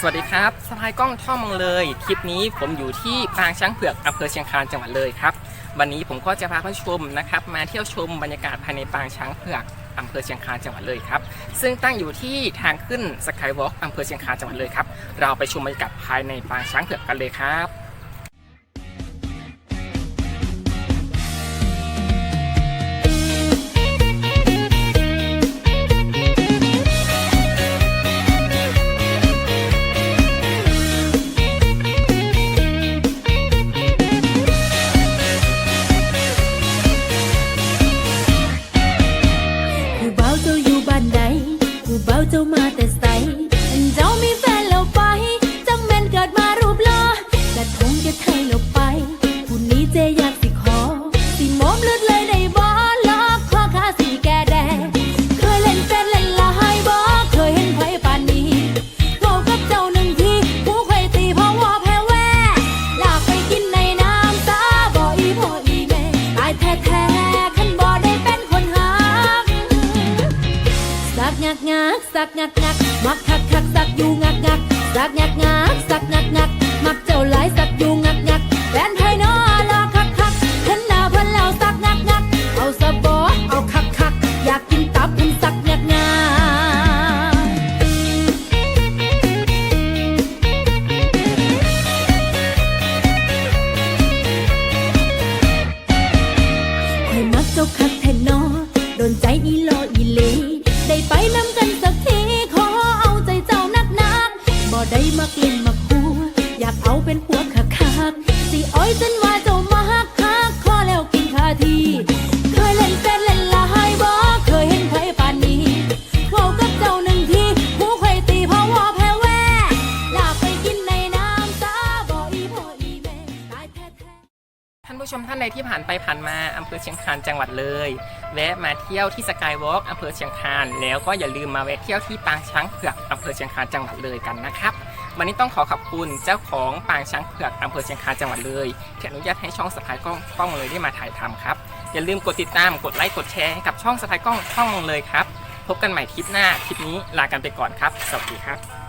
สวัสดีครับสะพายกล้องท่อมองเลยคลิปนี้ผมอยู่ที่ปางช้างเผือกอำเภอเชียงคานจังหวัดเลยครับ วันนี้ผมก็จะพาผู้ชมนะครับ มาเที่ยวชมบรรยากาศภายในปางช้างเผือกอำเภอเชียงคานจังหวัดเลยครับ ซึ่งตั้งอยู่ที่ทางขึ้นสกายวอล์กอำเภอเชียงคานจังหวัดเลยครับ เราไปชมบรรยากาศภายในปางช้างเผือกกันเลยครับ มาแต่ใสอันเจ้ามีแฟนแล้วไป งักงักสักงักงักมักคักคักสักอยู่งักงักสักงักงักสักงักงักมักเจ้าหลายสักอยู่งักงักแฟนไทยนอรอคักคักเห็นหน้าเพิ่นแล้วสักงักงักเอาสะบอเอาคักคักอยากกินตับเพิ่นสักงักงักข่อยมักเจ้าคักแทนนอโดนใจอีลออีเหล ได้ไปนำกันสักที ขอเอาใจเจ้านักนักบ่ได้มักลิ่นมักหัว อยากเอาเป็นผัวคักคักสิอ้อยจนว่าเจ้ามาฮักคักขอแล้วกินคาที ผู้ชมท่านใดที่ผ่านไปผ่านมาอำเภอเชียงคานจังหวัดเลย แวะมาเที่ยวที่สกายวอล์กอำเภอเชียงคานแล้วก็อย่าลืมมาแวะเที่ยวที่ปางช้างเผือกอำเภอเชียงคานจังหวัดเลยกันนะครับวันนี้ต้องขอขอบคุณเจ้าของปางช้างเผือกอำเภอเชียงคานจังหวัดเลยที่อนุญาตให้ช่องสะพายกล้องท่องเลยได้มาถ่ายทำครับ อย่าลืมกดติดตามกดไลค์กดแชร์ให้กับช่องสะพายกล้องท่องเลยครับ พบกันใหม่คลิปหน้าคลิปนี้ลากันไปก่อนครับ สวัสดีครับ